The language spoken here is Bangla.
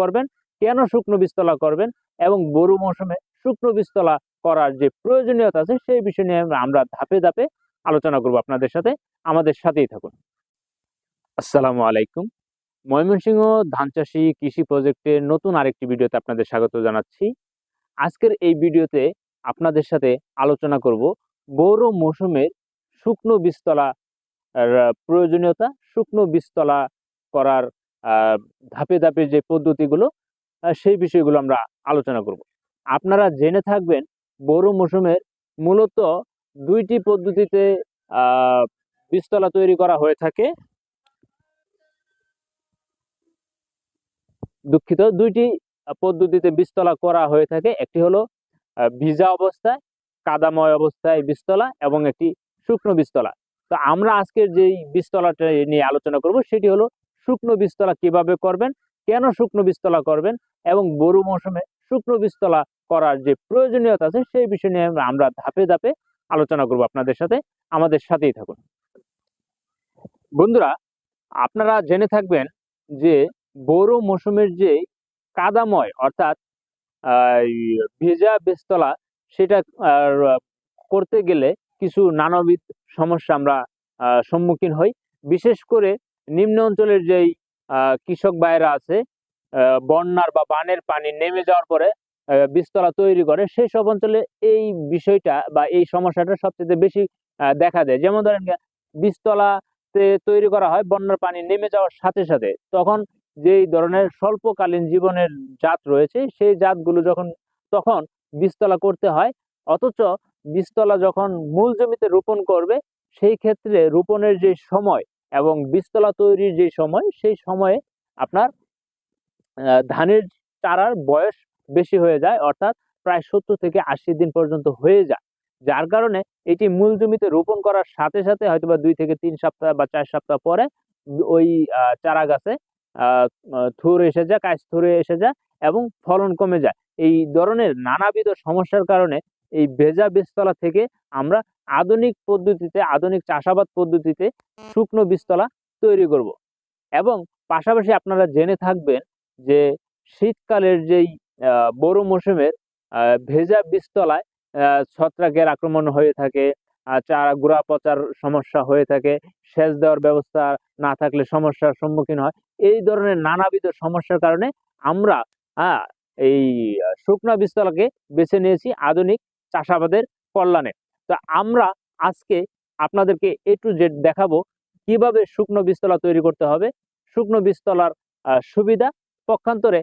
করবেন কেন শুকনো বীজতলা করবেন এবং বরু মৌসুমে শুকনো বীজতলা করার যে প্রয়োজনীয়তা আছে সেই বিষয় নিয়ে আমরা ধাপে ধাপে আলোচনা করব আপনাদের সাথে। আমাদের সাথেই থাকুন। আসসালামু আলাইকুম। ময়মনসিংহ ধান চাষি কৃষি প্রজেক্টের নতুন আরেকটি ভিডিওতে আপনাদের স্বাগত জানাচ্ছি। আজকের এই ভিডিওতে আপনাদের সাথে আলোচনা করব বড় মৌসুমের শুকনো বীজতলা এর, প্রয়োজনীয়তা শুকনো বীজতলা করার ধাপে ধাপে যে পদ্ধতিগুলো সেই বিষয়গুলো আমরা আলোচনা করব। আপনারা জেনে থাকবেন বড় মৌসুমের মূলত দুইটি পদ্ধতিতে আহ, বীজতলা তৈরি করা হয়ে থাকে। দুঃখিত দুইটি পদ্ধতিতে বীজতলা করা হয়ে থাকে। একটি হলো ভিজা অবস্থায় কাদাময় অবস্থায় বীজতলা এবং একটি শুকনো বীজতলা। তো আমরা আজকের যেই বীজতলাটা নিয়ে আলোচনা করব সেটি হলো শুকনো বীজতলা কীভাবে করবেন, কেন শুকনো বীজতলা করবেন এবং বরু মৌসুমে শুকনো বীজতলা করার যে প্রয়োজনীয়তা আছে সেই বিষয় নিয়ে আমরা- ধাপে ধাপে আলোচনা করব আপনাদের সাথে, আমাদের সাথেই থাকুন। বন্ধুরা, আপনারা জেনে থাকবেন যে বড় মৌসুমের যে কাদাময় অর্থাৎ ভেজা বীজতলা সেটা করতে গেলে কিছু নানাবিধ সমস্যা আমরা সম্মুখীন হই। বিশেষ করে নিম্ন অঞ্চলের যেই কৃষক ভাইয়েরা আছে বন্যার বা বানের পানি নেমে যাওয়ার পরে বীজতলা তৈরি করে সেই সব অঞ্চলে এই বিষয়টা বা এই সমস্যাটা সবচেয়ে বেশি দেখা দেয়। যেমন ধরেন গিয়ে বীজতলাতে তৈরি করা হয়, বন্যার পানি নেমে যাওয়ার সাথে সাথে তখন যেই ধরনের স্বল্পকালীন জীবনের জাত রয়েছে, সেই জাতগুলো যখন, তখন বীজতলা করতে হয়। অথচ বীজতলা যখন মূল জমিতে রোপণ করবে, সেই ক্ষেত্রে রোপণের যে সময় এবং বীজতলা তৈরির যে সময়, সেই সময়ে আপনার ধানের চারার বয়স বেশি হয়ে যায়, অর্থাৎ প্রায় সত্তর থেকে আশি দিন পর্যন্ত হয়ে যায়। যার কারণে এটি মূল জমিতে রোপণ করার সাথে সাথে হয়তো বা দুই থেকে তিন সপ্তাহ বা চার সপ্তাহ পরে ওই চারা গাছে থুর এসে যায় কাজ থুরে এসে যায় এবং ফলন কমে যায়। এই ধরনের নানাবিধ সমস্যার কারণে এই ভেজা বীজতলা থেকে আমরা আধুনিক পদ্ধতিতে, আধুনিক চাষাবাদ পদ্ধতিতে শুকনো বীজতলা তৈরি করব। এবং পাশাপাশি আপনারা জেনে থাকবেন যে শীতকালের যেই বড় মৌসুমের ভেজা বীজতলায় ছত্রাকের আক্রমণ হয়ে থাকে চারা গুড়া পচার সমস্যা হয়ে থাকে, সেচ দেওয়ার ব্যবস্থা না থাকলে সমস্যার সম্মুখীন হয়, এই ধরনের নানাবিধ সমস্যার কারণে আমরা এই শুকনা বীজতলাকে বেছে নিয়েছি আধুনিক চাষাবাদের কল্যাণে। তো আমরা আজকে আপনাদেরকে এ টু জেড দেখাবো কীভাবে শুকনো বীজতলা তৈরি করতে হবে। শুকনো বীজতলার সুবিধা পক্ষান্তরে